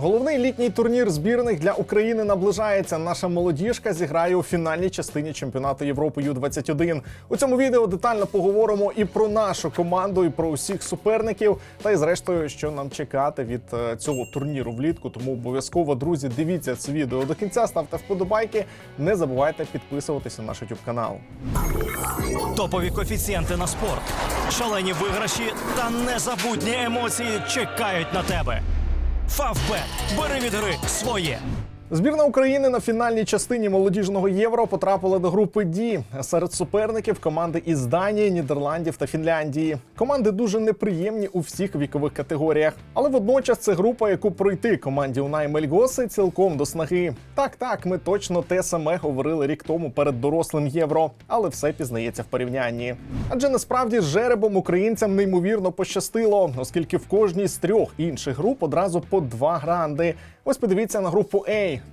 Головний літній турнір збірних для України наближається. Наша молодіжка зіграє у фінальній частині чемпіонату Європи Ю-21. У цьому відео детально поговоримо і про нашу команду, і про усіх суперників, та й зрештою, що нам чекати від е, цього турніру влітку. Тому обов'язково, друзі, дивіться це відео до кінця, ставте вподобайки. Не забувайте підписуватися на наш YouTube канал. Топові коефіцієнти на спорт, шалені виграші та незабутні емоції чекають на тебе. Фавбет. Бери від гри своє. Збірна України на фінальній частині молодіжного євро потрапила до групи Ді серед суперників команди із Данії, Нідерландів та Фінляндії. Команди дуже неприємні у всіх вікових категоріях, але водночас це група, яку пройти команді Унай Мельгоси цілком до снаги. Так, так, ми точно те саме говорили рік тому перед дорослим євро, але все пізнається в порівнянні. Адже насправді з жеребом українцям неймовірно пощастило, оскільки в кожній з трьох інших груп одразу по два гранди. Ось подивіться на групу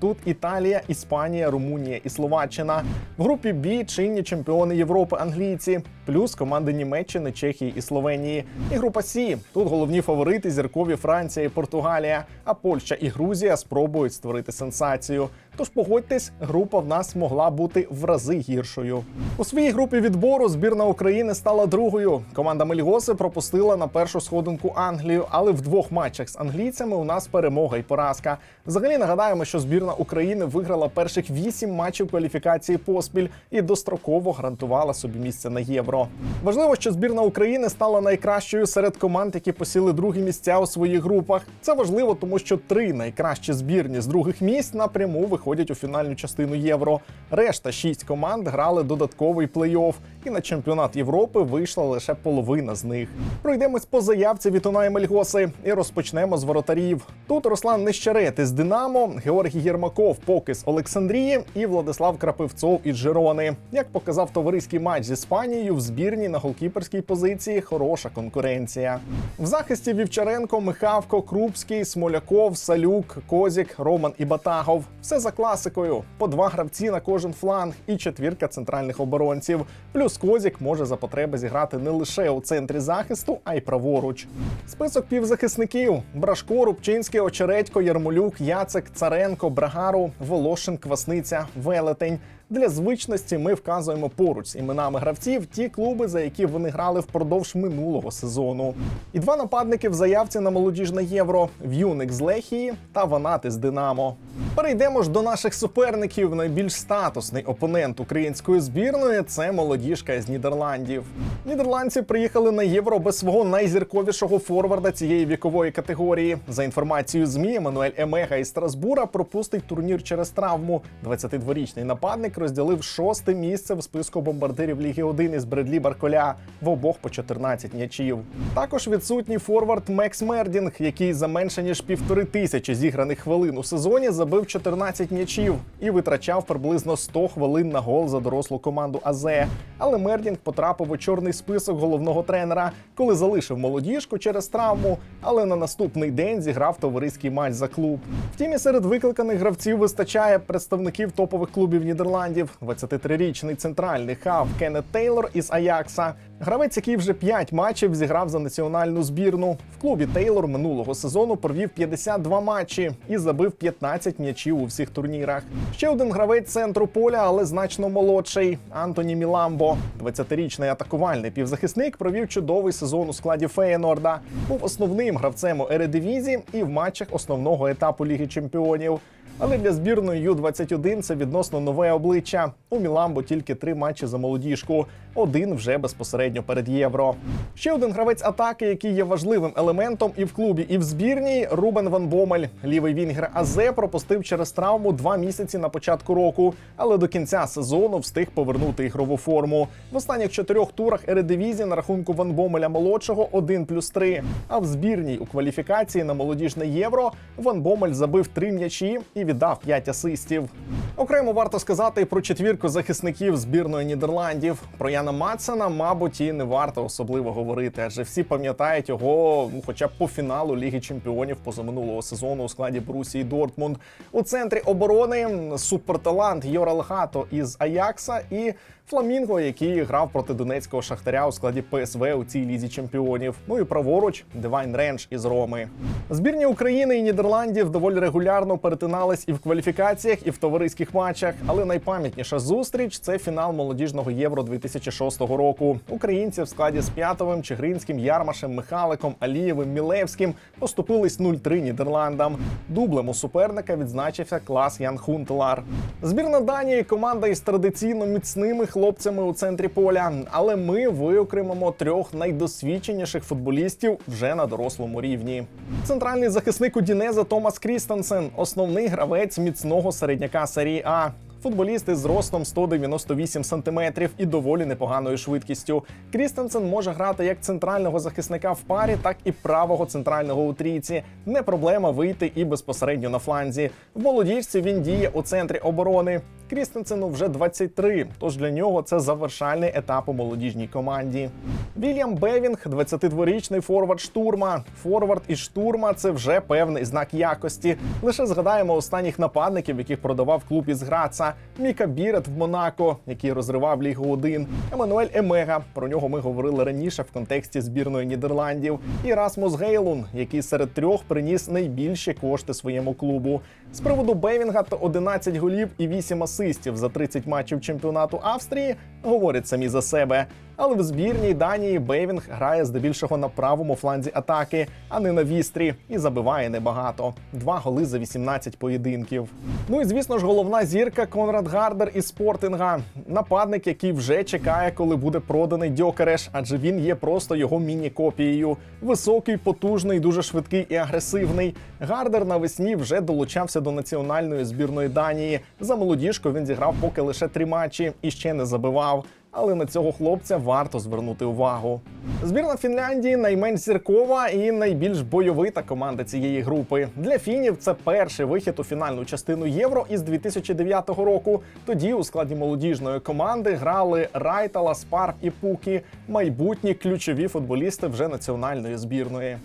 Тут Італія, Іспанія, Румунія і Словаччина. В групі Б чинні чемпіони Європи англійці, плюс команди Німеччини, Чехії і Словенії. І група С. Тут головні фаворити зіркові Франція і Португалія. А Польща і Грузія спробують створити сенсацію. Тож погодьтесь, група в нас могла бути в рази гіршою. У своїй групі відбору збірна України стала другою. Команда Мельгоси пропустила на першу сходинку Англію, але в двох матчах з англійцями у нас перемога і поразка. Взагалі нагадаємо, що збірна України виграла перших вісім матчів кваліфікації поспіль і достроково гарантувала собі місце на євро. Важливо, що збірна України стала найкращою серед команд, які посіли другі місця у своїх групах. Це важливо, тому що три найкращі збірні з других місць напряму виходять у фінальну частину євро. Решта шість команд грали додатковий плей-офф, і на чемпіонат Європи вийшла лише половина з них. Пройдемось по заявці від Унаї Мельгоси і розпочнемо з воротарів. Тут Руслан Нещерет із Динамо, Георгій Єрмаков, поки з Олександрії і Владислав Крапивцов із Жирони. Як показав товариський матч з Іспанією, в збірні на голкіперській позиції хороша конкуренція. В захисті Вівчаренко, Михавко, Крупський, Смоляков, Салюк, Козік, Роман і Батагов. Все за класикою. По два гравці на кожен фланг і четвірка центральних оборонців. Плюс Козік може за потреби зіграти не лише у центрі захисту, а й праворуч. Список півзахисників: Брашко, Рубчинський, Очередько, Ярмолюк, Яцик, Царенко, Брагару, Волошин, Квасниця, Велетень. Для звичності ми вказуємо поруч з іменами гравців ті клуби, за які вони грали впродовж минулого сезону. І два нападники в заявці на молодіжне євро: В'юник з Лехії та Ванати з Динамо. Перейдемо ж до наших суперників. Найбільш статусний опонент української збірної це молодіжка з Нідерландів. Нідерландці приїхали на євро без свого найзірковішого форварда цієї вікової категорії. За інформацією змі, Еммануель Емега із Страсбура пропустить турнір через травму. 22-річний нападник розділив шосте місце в списку бомбардирів Ліги 1 із Бредлі Барколя в обох по 14 м'ячів. Також відсутній форвард Мекс Мердінг, який за менше ніж півтори тисячі зіграних хвилин у сезоні забив 14 м'ячів і витрачав приблизно 100 хвилин на гол за дорослу команду АЗЕ. Але Мердінг потрапив у чорний список головного тренера, коли залишив молодіжку через травму, але на наступний день зіграв товариський матч за клуб. Втім, і серед викликаних гравців вистачає представників топових клубів Нідерландів. 23-річний центральний хав Кеннет Тейлор із Аякса. Гравець, який вже 5 матчів зіграв за національну збірну. В клубі Тейлор минулого сезону провів 52 матчі і забив 15 м'ячів у всіх турнірах. Ще один гравець центру поля, але значно молодший Антоні Міламбо. 20-річний атакувальний півзахисник провів чудовий сезон у складі Феєнорда. Був основним гравцем у Ередивізі і в матчах основного етапу Ліги Чемпіонів. Але для збірної Ю-21 це відносно нове обличчя. У Міламбо тільки три матчі за молодіжку, один вже безпосередньо перед євро. Ще один гравець атаки, який є важливим елементом і в клубі, і в збірній Рубен Ван Бомель. Лівий вінгер АЗ пропустив через травму два місяці на початку року, але до кінця сезону встиг повернути ігрову форму. В останніх чотирьох турах Ередивізі на рахунку Ван Бомеля молодшого 1 плюс 3. А в збірній у кваліфікації на молодіжне євро Ван Бомель забив три м'ячі і віддав 5 асистів. Окремо варто сказати про четвірку захисників збірної Нідерландів. Про Яна Матсена, мабуть, і не варто особливо говорити, адже всі пам'ятають його, ну, хоча б по фіналу Ліги Чемпіонів позаминулого сезону у складі Борусії Дортмунд. У центрі оборони суперталант Йорал Хато із Аякса і Фламінго, який грав проти донецького шахтаря у складі ПСВ у цій лізі чемпіонів. Ну і праворуч Девайн Ренш із Роми. Збірні України і Нідерландів доволі регулярно перетинались і в кваліфікаціях, і в товариських матчах. Але найпам'ятніша зустріч це фінал молодіжного євро 2006 року. Українці в складі з П'ятовим, Чигринським, Ярмашем, Михаликом, Алієвим, Мілевським поступились 0-3 Нідерландам. Дублем у суперника відзначився клас Ян Хунтелар. Збірна Данії команда із традиційно міцними хлопцями у центрі поля. Але ми виокремимо трьох найдосвідченіших футболістів вже на дорослому рівні. Центральний захисник Удінеза Томас Крістенсен, основний гравець міцного середняка серії А. Футболіст із зростом 198 сантиметрів і доволі непоганою швидкістю. Крістенсен може грати як центрального захисника в парі, так і правого центрального у трійці. Не проблема вийти і безпосередньо на фланзі. В молодіжці він діє у центрі оборони. Крістенсену вже 23, тож для нього це завершальний етап у молодіжній команді. Вільям Бевінг, 22-річний форвард штурма. Форвард і штурма це вже певний знак якості. Лише згадаємо останніх нападників, яких продавав клуб із Граца. Міка Бірет в Монако, який розривав Лігу 1. Еммануель Емега. Про нього ми говорили раніше в контексті збірної Нідерландів. І Расмус Гейлун, який серед трьох приніс найбільші кошти своєму клубу. З приводу Бевінга то 11 голів і 8 асистів за 30 матчів чемпіонату Австрії говорять самі за себе. Але в збірній Данії Бейвінг грає здебільшого на правому фланзі атаки, а не на вістрі, і забиває небагато. Два голи за 18 поєдинків. Ну і звісно ж, головна зірка Конрад Гардер із спортинга. Нападник, який вже чекає, коли буде проданий Дьокереш, адже він є просто його міні-копією. Високий, потужний, дуже швидкий і агресивний. Гардер навесні вже долучався до національної збірної Данії. За молодіжку він зіграв поки лише три матчі і ще не забивав але на цього хлопця варто звернути увагу. Збірна Фінляндії найменш зіркова і найбільш бойовита команда цієї групи. Для фінів це перший вихід у фінальну частину євро із 2009 року. Тоді у складі молодіжної команди грали Райтала, Спарк і Пукі, майбутні ключові футболісти вже національної збірної.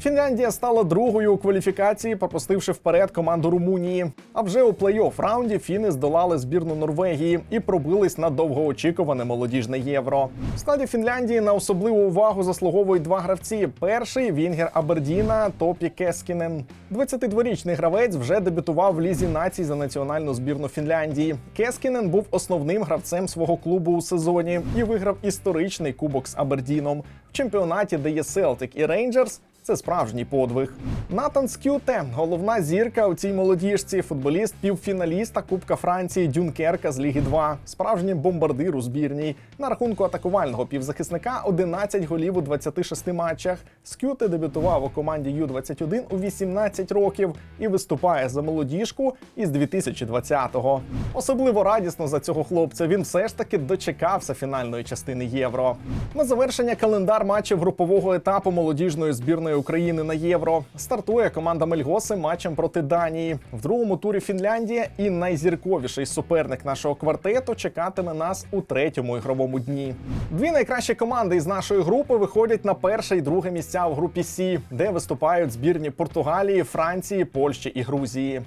Фінляндія стала другою у кваліфікації, пропустивши вперед команду Румунії. А вже у плей-офф раунді фіни здолали збірну Норвегії і пробились на довгоочікуване молодіжне євро. В складі Фінляндії на особливу увагу заслуговують два гравці. Перший Вінгер Абердіна Топі Кескінен. 22-річний гравець вже дебютував в лізі націй за національну збірну Фінляндії. Кескінен був основним гравцем свого клубу у сезоні і виграв історичний кубок з Абердіном в чемпіонаті, де є Селтик і Рейнджерс. Це справжній подвиг. Натан Скюте, головна зірка у цій молодіжці, футболіст, півфіналіста Кубка Франції Дюнкерка з Ліги 2, справжній бомбардир у збірній. На рахунку атакувального півзахисника 11 голів у 26 матчах. Скюте дебютував у команді Ю-21 у 18 років і виступає за молодіжку із 2020-го. Особливо радісно за цього хлопця. Він все ж таки дочекався фінальної частини євро. На завершення календар матчів групового етапу молодіжної збірної України на євро. Стартує команда Мельгоси матчем проти Данії. В другому турі Фінляндія і найзірковіший суперник нашого квартету чекатиме нас у третьому ігровому дні. Дві найкращі команди із нашої групи виходять на перше і друге місця в групі Сі, де виступають збірні Португалії, Франції, Польщі і Грузії.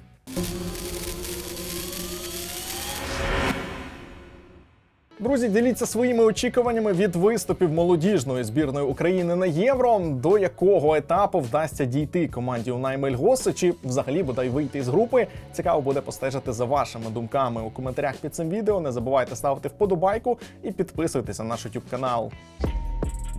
Друзі, діліться своїми очікуваннями від виступів молодіжної збірної України на євро. До якого етапу вдасться дійти команді у Наймельгоси, чи взагалі бодай вийти з групи? Цікаво буде постежити за вашими думками у коментарях під цим відео. Не забувайте ставити вподобайку і підписуйтесь на наш YouTube канал.